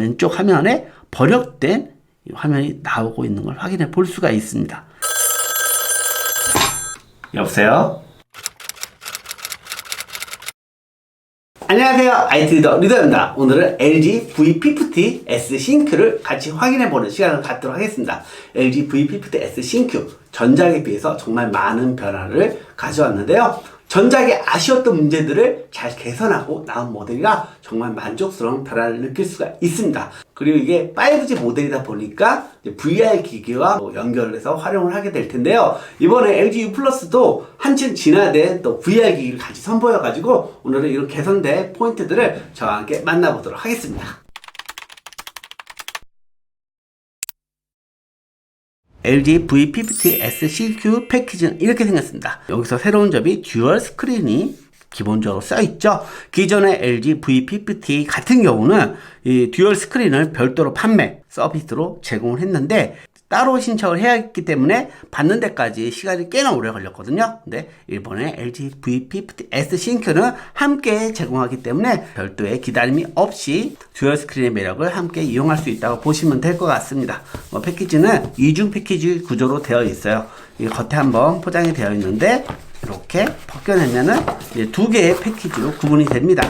왼쪽 화면에 번역된 이 화면이 나오고 있는 걸 확인해 볼 수가 있습니다. 여보세요? 안녕하세요. IT 리더 리더입니다. 오늘은 LG V50 S 싱크를 같이 확인해 보는 시간을 갖도록 하겠습니다. LG V50 S 싱크 전작에 비해서 정말 많은 변화를 가져왔는데요. 전작에 아쉬웠던 문제들을 잘 개선하고 나온 모델이라 정말 만족스러운 변화를 느낄 수가 있습니다. 그리고 이게 5G 모델이다 보니까 VR 기기와 뭐 연결을 해서 활용을 하게 될 텐데요. 이번에 LG U 플러스도 한층 진화된 또 VR 기기를 같이 선보여가지고 오늘은 이런 개선된 포인트들을 저와 함께 만나보도록 하겠습니다. LG V50S CQ 패키지는 이렇게 생겼습니다. 여기서 새로운 점이 듀얼 스크린이 기본적으로 써있죠. 기존의 LG V50 같은 경우는 이 듀얼 스크린을 별도로 판매 서비스로 제공을 했는데 따로 신청을 해야 했기 때문에 받는 데까지 시간이 꽤나 오래 걸렸거든요. 근데 일본의 LG V50S 싱크는 함께 제공하기 때문에 별도의 기다림이 없이 듀얼 스크린의 매력을 함께 이용할 수 있다고 보시면 될 것 같습니다. 뭐 패키지는 이중 패키지 구조로 되어 있어요. 이 겉에 한번 포장이 되어 있는데 이렇게 벗겨내면은 두 개의 패키지로 구분이 됩니다.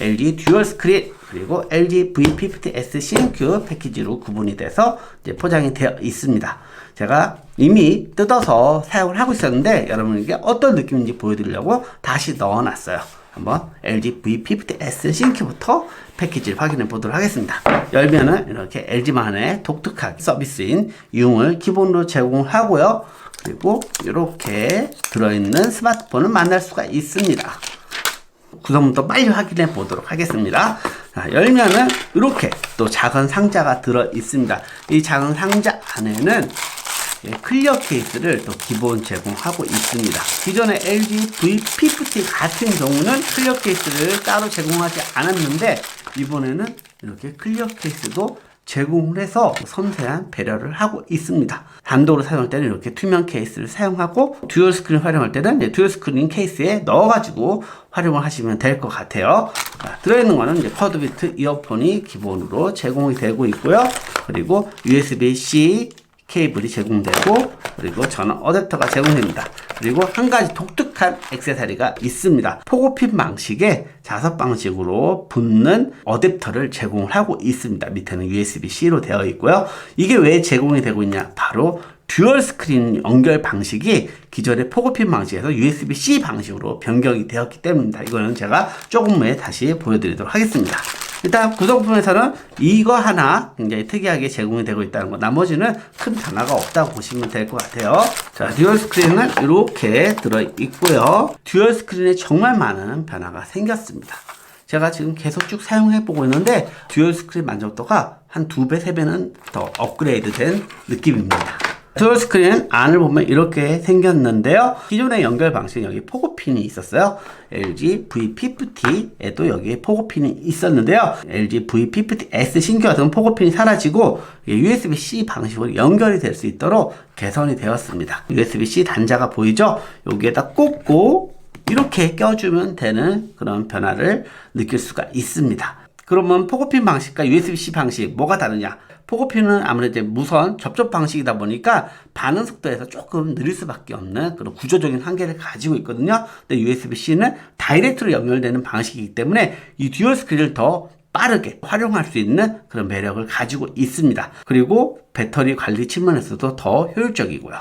LG 듀얼 스크린 그리고 LG V50S CNQ 패키지로 구분이 돼서 이제 포장이 되어 있습니다. 제가 이미 뜯어서 사용을 하고 있었는데 여러분에게 어떤 느낌인지 보여드리려고 다시 넣어놨어요. 한번 LG V50S CNQ부터 패키지를 확인해 보도록 하겠습니다. 열면은 이렇게 LG만의 독특한 서비스인 융을 기본으로 제공하고요. 그리고 이렇게 들어있는 스마트폰을 만날 수가 있습니다. 구성부터 빨리 확인해 보도록 하겠습니다. 자, 열면은 이렇게 또 작은 상자가 들어 있습니다. 이 작은 상자 안에는 예, 클리어 케이스를 또 기본 제공하고 있습니다. 기존의 LG V50 같은 경우는 클리어 케이스를 따로 제공하지 않았는데 이번에는 이렇게 클리어 케이스도 제공을 해서 섬세한 배려를 하고 있습니다. 단독으로 사용할 때는 이렇게 투명 케이스를 사용하고 듀얼 스크린 활용할 때는 듀얼 스크린 케이스에 넣어가지고 활용을 하시면 될 것 같아요. 자, 들어있는 거는 이제 쿼드비트 이어폰이 기본으로 제공이 되고 있고요. 그리고 USB-C 케이블이 제공되고 그리고 전원 어댑터가 제공됩니다. 그리고 한 가지 독특한 액세서리가 있습니다. 포고핀 방식의 자석 방식으로 붙는 어댑터를 제공을 하고 있습니다. 밑에는 USB-C로 되어 있고요. 이게 왜 제공이 되고 있냐? 바로 듀얼 스크린 연결 방식이 기존의 포고핀 방식에서 USB-C 방식으로 변경이 되었기 때문입니다. 이거는 제가 조금 후에 다시 보여드리도록 하겠습니다. 일단 구성품에서는 이거 하나 굉장히 특이하게 제공이 되고 있다는 거. 나머지는 큰 변화가 없다고 보시면 될 것 같아요. 자 듀얼 스크린은 이렇게 들어 있고요. 듀얼 스크린에 정말 많은 변화가 생겼습니다. 제가 지금 계속 쭉 사용해 보고 있는데 듀얼 스크린 만족도가 한 두 배, 세 배는 더 업그레이드 된 느낌입니다 듀얼 스크린 안을 보면 이렇게 생겼는데요. 기존의 연결 방식은 여기 포고핀이 있었어요. LG V50에도 여기에 포고핀이 있었는데요. LG V50S 신규 같은 포고핀이 사라지고 USB-C 방식으로 연결이 될 수 있도록 개선이 되었습니다. USB-C 단자가 보이죠? 여기에다 꽂고 이렇게 껴주면 되는 그런 변화를 느낄 수가 있습니다. 그러면 포고핀 방식과 USB-C 방식 뭐가 다르냐? 포고핀은 아무래도 무선 접촉 방식이다 보니까 반응 속도에서 조금 느릴 수밖에 없는 그런 구조적인 한계를 가지고 있거든요. 근데 USB-C는 다이렉트로 연결되는 방식이기 때문에 이 듀얼 스크린을 더 빠르게 활용할 수 있는 그런 매력을 가지고 있습니다. 그리고 배터리 관리 측면에서도 더 효율적이고요.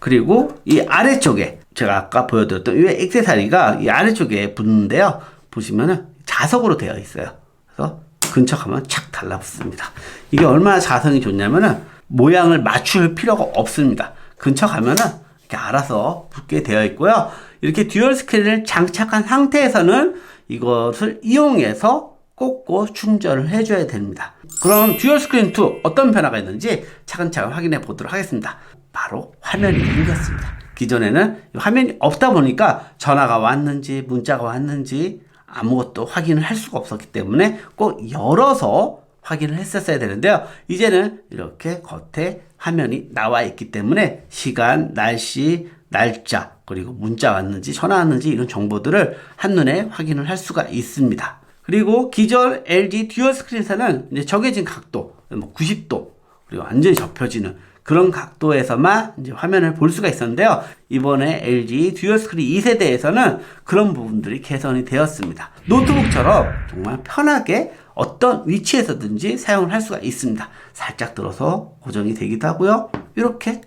그리고 이 아래쪽에 제가 아까 보여드렸던 이 액세서리가 이 아래쪽에 붙는데요. 보시면은 자석으로 되어 있어요. 그래서 근척하면 착 달라붙습니다. 이게 얼마나 자성이 좋냐면은 모양을 맞출 필요가 없습니다. 근척하면은 이렇게 알아서 붙게 되어 있고요. 이렇게 듀얼 스크린을 장착한 상태에서는 이것을 이용해서 꽂고 충전을 해줘야 됩니다. 그럼 듀얼 스크린 2 어떤 변화가 있는지 차근차근 확인해 보도록 하겠습니다. 바로 화면이 생겼습니다. 기존에는 화면이 없다 보니까 전화가 왔는지 문자가 왔는지 아무것도 확인을 할 수가 없었기 때문에 꼭 열어서 확인을 했었어야 되는데요. 이제는 이렇게 겉에 화면이 나와 있기 때문에 시간, 날씨, 날짜, 그리고 문자 왔는지 전화 왔는지 이런 정보들을 한눈에 확인을 할 수가 있습니다. 그리고 기존 LG 듀얼 스크린에서는 이제 정해진 각도, 뭐 90도, 그리고 완전히 접혀지는 그런 각도에서만 이제 화면을 볼 수가 있었는데요. 이번에 LG 듀얼 스크린 2세대에서는 그런 부분들이 개선이 되었습니다. 노트북처럼 정말 편하게 어떤 위치에서든지 사용을 할 수가 있습니다. 살짝 들어서 고정이 되기도 하고요. 이렇게,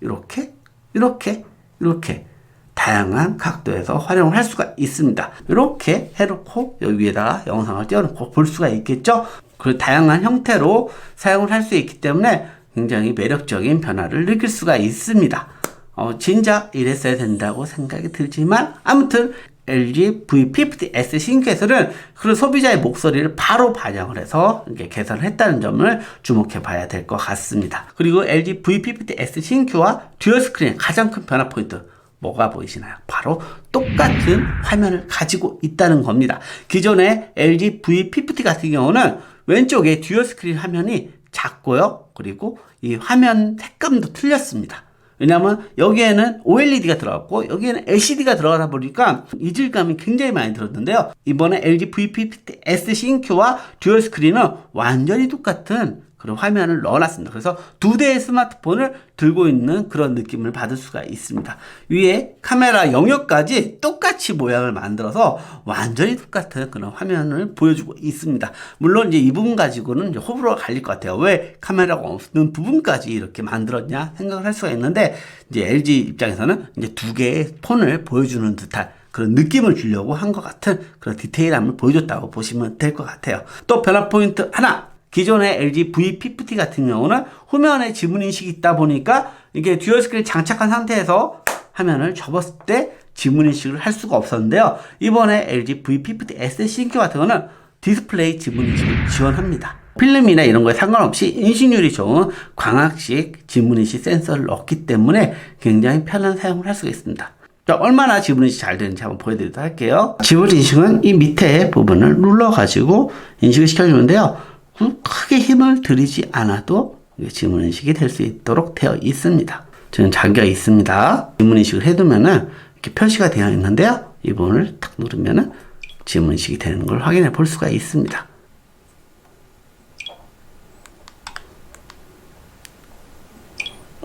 이렇게, 이렇게, 이렇게 다양한 각도에서 활용을 할 수가 있습니다. 이렇게 해놓고 여기 위에다가 영상을 띄워놓고 볼 수가 있겠죠? 그 다양한 형태로 사용을 할 수 있기 때문에 굉장히 매력적인 변화를 느낄 수가 있습니다. 어, 진작 이랬어야 된다고 생각이 들지만 아무튼 LG V50S 신규에서는 그런 소비자의 목소리를 바로 반영을 해서 이렇게 개선을 했다는 점을 주목해 봐야 될 것 같습니다. 그리고 LG V50S 신규와 듀얼 스크린의 가장 큰 변화 포인트 뭐가 보이시나요? 바로 똑같은 화면을 가지고 있다는 겁니다. 기존의 LG V50 같은 경우는 왼쪽에 듀얼 스크린 화면이 작고요. 그리고 이 화면 색감도 틀렸습니다. 왜냐하면 여기에는 OLED가 들어갔고 여기에는 LCD가 들어가다 보니까 이질감이 굉장히 많이 들었는데요. 이번에 LG V50S 신큐와 듀얼 스크린은 완전히 똑같은 그런 화면을 넣어놨습니다. 그래서 두 대의 스마트폰을 들고 있는 그런 느낌을 받을 수가 있습니다. 위에 카메라 영역까지 똑같이 모양을 만들어서 완전히 똑같은 그런 화면을 보여주고 있습니다. 물론 이제 이 부분 가지고는 호불호가 갈릴 것 같아요. 왜 카메라가 없는 부분까지 이렇게 만들었냐 생각을 할 수가 있는데 이제 LG 입장에서는 이제 두 개의 폰을 보여주는 듯한 그런 느낌을 주려고 한 것 같은 그런 디테일함을 보여줬다고 보시면 될 것 같아요. 또 변화 포인트 하나 기존의 LG V50 같은 경우는 후면에 지문 인식이 있다 보니까 이게 듀얼 스크린 장착한 상태에서 화면을 접었을 때 지문 인식을 할 수가 없었는데요. 이번에 LG V50S 신규 같은 거는 디스플레이 지문 인식을 지원합니다. 필름이나 이런 거에 상관없이 인식률이 좋은 광학식 지문 인식 센서를 넣기 때문에 굉장히 편한 사용을 할 수가 있습니다. 자, 얼마나 지문 인식 잘 되는지 한번 보여드리도록 할게요. 지문 인식은 이 밑에 부분을 눌러가지고 인식을 시켜주는데요. 크게 힘을 들이지 않아도 지문 인식이 될 수 있도록 되어 있습니다. 저는 잠겨 있습니다. 지문 인식을 해두면은 이렇게 표시가 되어 있는데요. 이 부분을 탁 누르면은 지문 인식이 되는 걸 확인해 볼 수가 있습니다.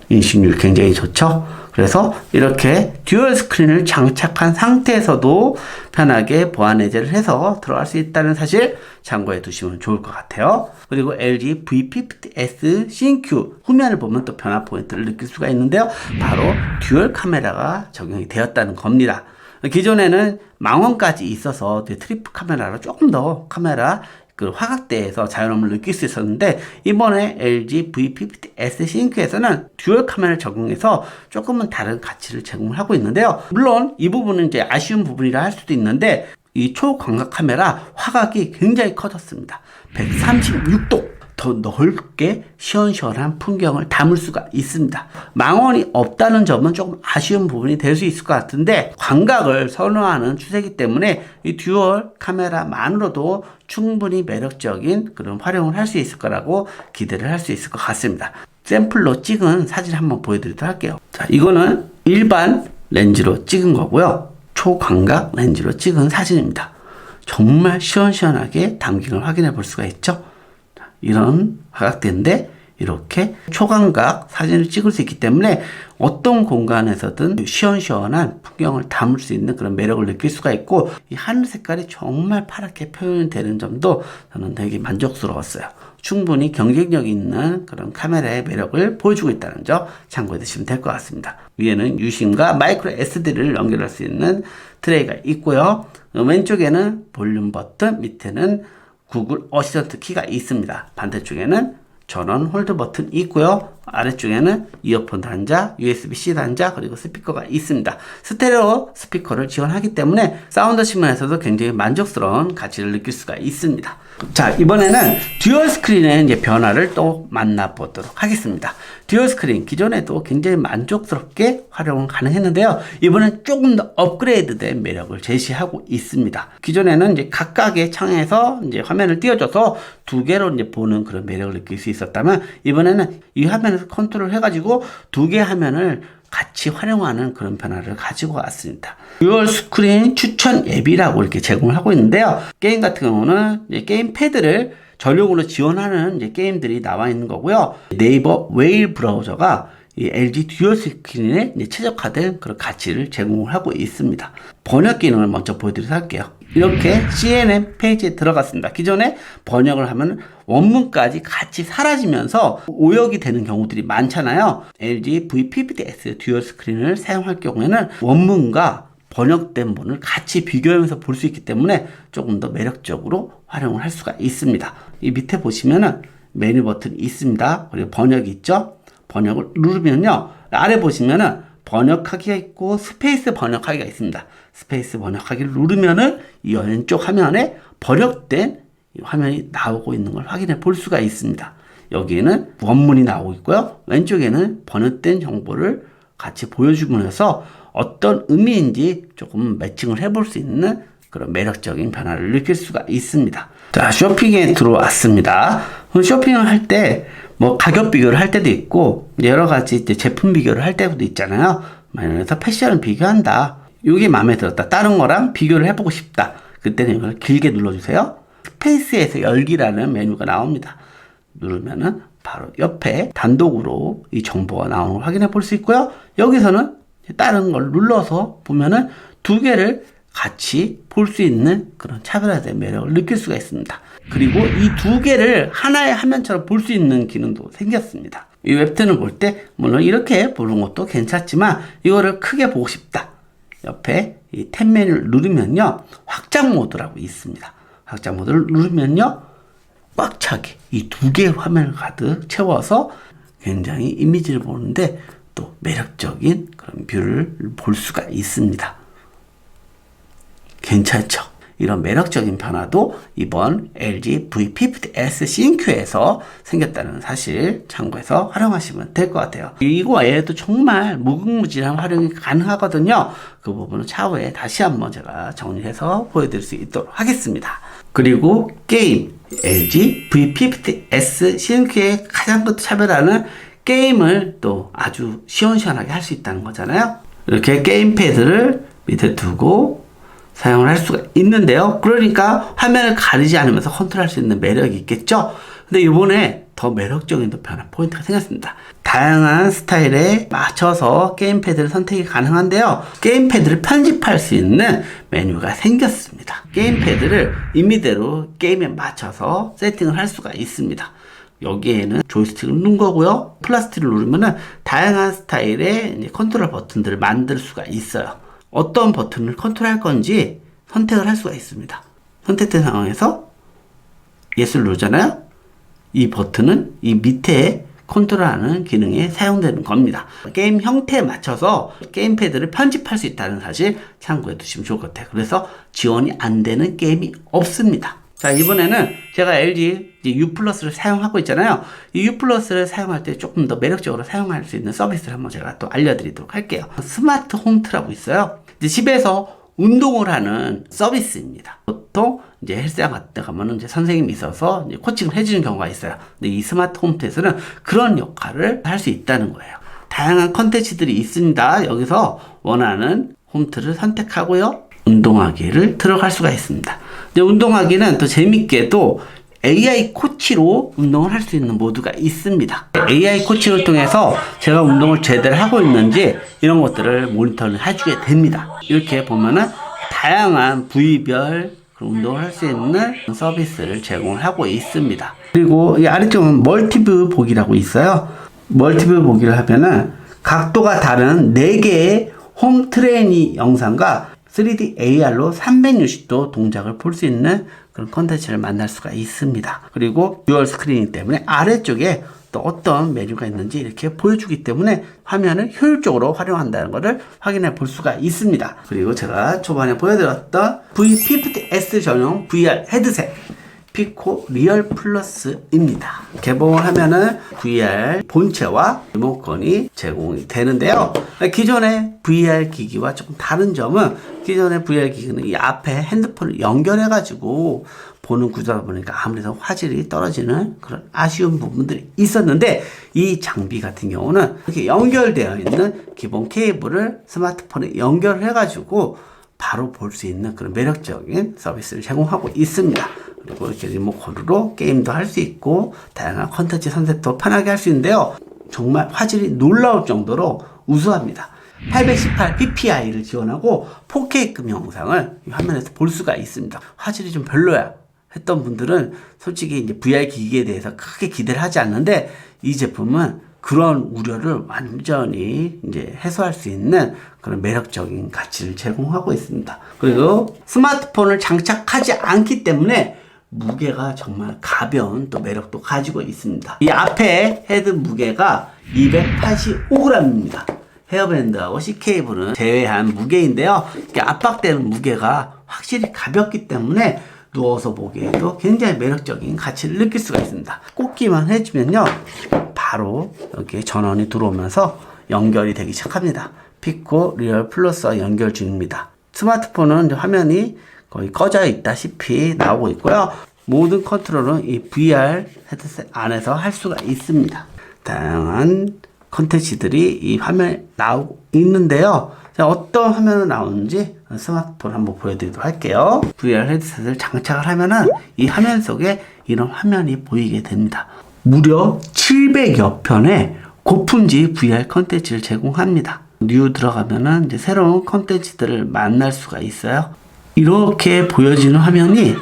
인식률 굉장히 좋죠? 그래서 이렇게 듀얼 스크린을 장착한 상태에서도 편하게 보안 해제를 해서 들어갈 수 있다는 사실 참고해 두시면 좋을 것 같아요. 그리고 LG V50S CNQ 후면을 보면 또 변화 포인트를 느낄 수가 있는데요. 바로 듀얼 카메라가 적용이 되었다는 겁니다. 기존에는 망원까지 있어서 트리플 카메라로 조금 더 카메라 그 화각대에서 자연음을 느낄 수 있었는데 이번에 LG V50S 싱크에서는 듀얼 카메라를 적용해서 조금은 다른 가치를 제공하고 있는데요. 물론 이 부분은 이제 아쉬운 부분이라 할 수도 있는데 이 초광각 카메라 화각이 굉장히 커졌습니다. 136도 더 넓게 시원시원한 풍경을 담을 수가 있습니다. 망원이 없다는 점은 조금 아쉬운 부분이 될 수 있을 것 같은데 광각을 선호하는 추세이기 때문에 이 듀얼 카메라만으로도 충분히 매력적인 그런 활용을 할 수 있을 거라고 기대를 할 수 있을 것 같습니다. 샘플로 찍은 사진 한번 보여드리도록 할게요. 자, 이거는 일반 렌즈로 찍은 거고요. 초광각 렌즈로 찍은 사진입니다. 정말 시원시원하게 담김을 확인해 볼 수가 있죠. 이런 화각대인데 이렇게 초광각 사진을 찍을 수 있기 때문에 어떤 공간에서든 시원시원한 풍경을 담을 수 있는 그런 매력을 느낄 수가 있고 이 하늘 색깔이 정말 파랗게 표현되는 점도 저는 되게 만족스러웠어요. 충분히 경쟁력 있는 그런 카메라의 매력을 보여주고 있다는 점 참고해 두시면 될 것 같습니다. 위에는 유심과 마이크로 SD를 연결할 수 있는 트레이가 있고요. 왼쪽에는 볼륨 버튼, 밑에는 구글 어시스턴트 키가 있습니다. 반대쪽에는 전원 홀드 버튼이 있고요. 아래쪽에는 이어폰 단자, USB-C 단자, 그리고 스피커가 있습니다. 스테레오 스피커를 지원하기 때문에 사운드 측면에서도 굉장히 만족스러운 가치를 느낄 수가 있습니다. 자, 이번에는 듀얼 스크린의 이제 변화를 또 만나보도록 하겠습니다. 듀얼 스크린, 기존에도 굉장히 만족스럽게 활용 가능했는데요. 이번엔 조금 더 업그레이드된 매력을 제시하고 있습니다. 기존에는 이제 각각의 창에서 이제 화면을 띄워줘서 두 개로 이제 보는 그런 매력을 느낄 수 있었다면, 이번에는 이 화면 컨트롤 해가지고 두 개 화면을 같이 활용하는 그런 변화를 가지고 왔습니다. 듀얼 스크린 추천 앱이라고 이렇게 제공을 하고 있는데요. 게임 같은 경우는 게임 패드를 전용으로 지원하는 게임들이 나와 있는 거고요. 네이버 웨일 브라우저가 이 LG 듀얼 스크린에 최적화된 그런 가치를 제공을 하고 있습니다. 번역 기능을 먼저 보여드리도록 할게요. 이렇게 CNN 페이지에 들어갔습니다. 기존에 번역을 하면 원문까지 같이 사라지면서 오역이 되는 경우들이 많잖아요. LG V50S 듀얼 스크린을 사용할 경우에는 원문과 번역된 문을 같이 비교하면서 볼 수 있기 때문에 조금 더 매력적으로 활용을 할 수가 있습니다. 이 밑에 보시면은 메뉴 버튼이 있습니다. 그리고 번역이 있죠. 번역을 누르면요. 아래 보시면은 번역하기가 있고 스페이스 번역하기가 있습니다. 스페이스 번역하기를 누르면은 이 왼쪽 화면에 번역된 이 화면이 나오고 있는 걸 확인해 볼 수가 있습니다. 여기에는 원문이 나오고 있고요. 왼쪽에는 번역된 정보를 같이 보여주면서 어떤 의미인지 조금 매칭을 해볼 수 있는 그런 매력적인 변화를 느낄 수가 있습니다. 자, 쇼핑에 들어왔습니다. 쇼핑을 할 때 뭐 가격 비교를 할 때도 있고 여러 가지 이제 제품 비교를 할 때도 있잖아요. 그래서 패션을 비교한다. 이게 마음에 들었다. 다른 거랑 비교를 해보고 싶다. 그때는 이걸 길게 눌러주세요. 스페이스에서 열기라는 메뉴가 나옵니다. 누르면은 바로 옆에 단독으로 이 정보가 나오는 걸 확인해 볼 수 있고요. 여기서는 다른 걸 눌러서 보면은 두 개를 같이 볼 수 있는 그런 차별화된 매력을 느낄 수가 있습니다. 그리고 이 두 개를 하나의 화면처럼 볼 수 있는 기능도 생겼습니다. 이 웹툰을 볼 때 물론 이렇게 보는 것도 괜찮지만 이거를 크게 보고 싶다. 옆에 이 탭 메뉴를 누르면요. 확장 모드라고 있습니다. 확장 모드를 누르면요. 꽉 차게 이 두 개의 화면을 가득 채워서 굉장히 이미지를 보는데 또 매력적인 그런 뷰를 볼 수가 있습니다. 괜찮죠? 이런 매력적인 변화도 이번 LG V50S CNQ에서 생겼다는 사실 참고해서 활용하시면 될 것 같아요. 이거 외에도 정말 무궁무진한 활용이 가능하거든요. 그 부분은 차후에 다시 한번 제가 정리해서 보여드릴 수 있도록 하겠습니다. 그리고 게임 LG V50S CNQ의 가장 큰 차별화는 게임을 또 아주 시원시원하게 할 수 있다는 거잖아요. 이렇게 게임패드를 밑에 두고 사용을 할 수가 있는데요. 그러니까 화면을 가리지 않으면서 컨트롤할 수 있는 매력이 있겠죠. 근데 이번에 더 매력적인 또 변화 포인트가 생겼습니다. 다양한 스타일에 맞춰서 게임패드를 선택이 가능한데요. 게임패드를 편집할 수 있는 메뉴가 생겼습니다. 게임패드를 임의대로 게임에 맞춰서 세팅을 할 수가 있습니다. 여기에는 조이스틱을 누른 거고요. 플라스틱을 누르면은 다양한 스타일의 컨트롤 버튼들을 만들 수가 있어요. 어떤 버튼을 컨트롤할 건지 선택을 할 수가 있습니다. 선택된 상황에서 예스를 누르잖아요. 이 버튼은 이 밑에 컨트롤하는 기능에 사용되는 겁니다. 게임 형태에 맞춰서 게임 패드를 편집할 수 있다는 사실 참고해 두시면 좋을 것 같아요. 그래서 지원이 안 되는 게임이 없습니다. 자, 이번에는 제가 LG U 플러스를 사용하고 있잖아요. 이 U 플러스를 사용할 때 조금 더 매력적으로 사용할 수 있는 서비스를 한번 제가 또 알려드리도록 할게요. 스마트 홈트라고 있어요. 이제 집에서 운동을 하는 서비스입니다. 보통 이제 헬스장 데 가면은 이제 선생님이 있어서 이제 코칭을 해주는 경우가 있어요. 근데 이 스마트 홈트에서는 그런 역할을 할 수 있다는 거예요. 다양한 컨텐츠들이 있습니다. 여기서 원하는 홈트를 선택하고요. 운동하기를 들어갈 수가 있습니다. 이제 운동하기는 또 재밌게도 AI 코치로 운동을 할 수 있는 모드가 있습니다. AI 코치를 통해서 제가 운동을 제대로 하고 있는지 이런 것들을 모니터를 해주게 됩니다. 이렇게 보면은 다양한 부위별 운동을 할 수 있는 서비스를 제공을 하고 있습니다. 그리고 이 아래쪽은 멀티뷰 보기라고 있어요. 멀티뷰 보기를 하면은 각도가 다른 4개의 홈 트레이닝 영상과 3D AR로 360도 동작을 볼 수 있는 그런 컨텐츠를 만날 수가 있습니다. 그리고 듀얼 스크린이기 때문에 아래쪽에 또 어떤 메뉴가 있는지 이렇게 보여주기 때문에 화면을 효율적으로 활용한다는 것을 확인해 볼 수가 있습니다. 그리고 제가 초반에 보여드렸던 V50S 전용 VR 헤드셋 피코 리얼 플러스입니다. 개봉을 하면은 VR 본체와 리모컨이 제공이 되는데요. 기존의 VR 기기와 조금 다른 점은 기존의 VR 기기는 이 앞에 핸드폰을 연결해가지고 보는 구조다 보니까 아무래도 화질이 떨어지는 그런 아쉬운 부분들이 있었는데 이 장비 같은 경우는 이렇게 연결되어 있는 기본 케이블을 스마트폰에 연결해가지고 바로 볼 수 있는 그런 매력적인 서비스를 제공하고 있습니다. 그리고 이렇게 리모컨으로 게임도 할 수 있고 다양한 컨텐츠 선택도 편하게 할 수 있는데요. 정말 화질이 놀라울 정도로 우수합니다. 818 ppi를 지원하고 4K급 영상을 이 화면에서 볼 수가 있습니다. 화질이 좀 별로야 했던 분들은 솔직히 이제 VR 기기에 대해서 크게 기대를 하지 않는데 이 제품은 그런 우려를 완전히 이제 해소할 수 있는 그런 매력적인 가치를 제공하고 있습니다. 그리고 스마트폰을 장착하지 않기 때문에 무게가 정말 가벼운 또 매력도 가지고 있습니다. 이 앞에 헤드 무게가 285g입니다. 헤어밴드하고 C케이블은 제외한 무게인데요. 이렇게 압박되는 무게가 확실히 가볍기 때문에 누워서 보기에도 굉장히 매력적인 가치를 느낄 수가 있습니다. 꽂기만 해주면요. 바로 이렇게 전원이 들어오면서 연결이 되기 시작합니다. 피코 리얼 플러스와 연결 중입니다. 스마트폰은 화면이 거의 꺼져 있다시피 나오고 있고요. 모든 컨트롤은 이 VR 헤드셋 안에서 할 수가 있습니다. 다양한 컨텐츠들이 이 화면에 나오고 있는데요. 자, 어떤 화면으로 나오는지 스마트폰 한번 보여드리도록 할게요. VR 헤드셋을 장착을 하면은 이 화면 속에 이런 화면이 보이게 됩니다. 무려 700여 편의 고품질 VR 컨텐츠를 제공합니다. 뉴 들어가면은 이제 새로운 컨텐츠들을 만날 수가 있어요. 이렇게 보여지는 화면이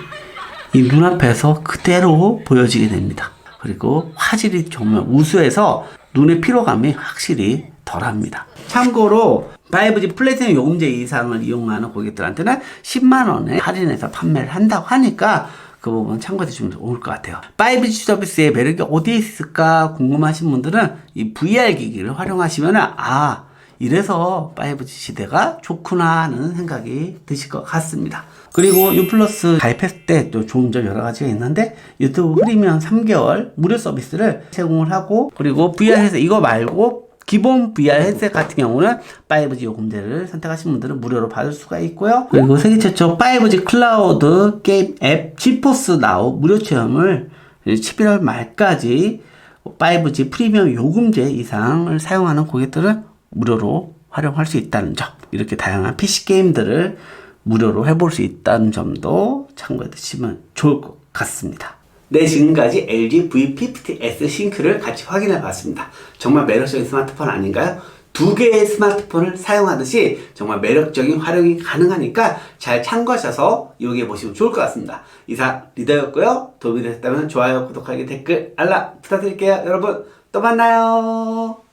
이 눈앞에서 그대로 보여지게 됩니다. 그리고 화질이 정말 우수해서 눈의 피로감이 확실히 덜합니다. 참고로 5G 플래티넘 요금제 이상을 이용하는 고객들한테는 10만 원에 할인해서 판매를 한다고 하니까 그 부분 참고해 주시면 좋을 것 같아요. 5G 서비스의 매력이 어디에 있을까 궁금하신 분들은 이 VR 기기를 활용하시면 아 이래서 5G 시대가 좋구나 하는 생각이 드실 것 같습니다. 그리고 U 플러스 가입했을 때 또 좋은 점 여러 가지가 있는데 유튜브 프리미엄 3개월 무료 서비스를 제공을 하고 그리고 VR에서 이거 말고 기본 VR 헤드셋 같은 경우는 5G 요금제를 선택하신 분들은 무료로 받을 수가 있고요. 그리고 세계 최초 5G 클라우드 게임 앱 지포스 나우 무료 체험을 11월 말까지 5G 프리미엄 요금제 이상을 사용하는 고객들은 무료로 활용할 수 있다는 점. 이렇게 다양한 PC 게임들을 무료로 해볼 수 있다는 점도 참고해 두시면 좋을 것 같습니다. 네, 지금까지 LG V50S 싱크를 같이 확인해 봤습니다. 정말 매력적인 스마트폰 아닌가요? 두 개의 스마트폰을 사용하듯이 정말 매력적인 활용이 가능하니까 잘 참고하셔서 이용해 보시면 좋을 것 같습니다. 이상 리더였고요. 도움이 되셨다면 좋아요, 구독하기, 댓글, 알람 부탁드릴게요. 여러분, 또 만나요.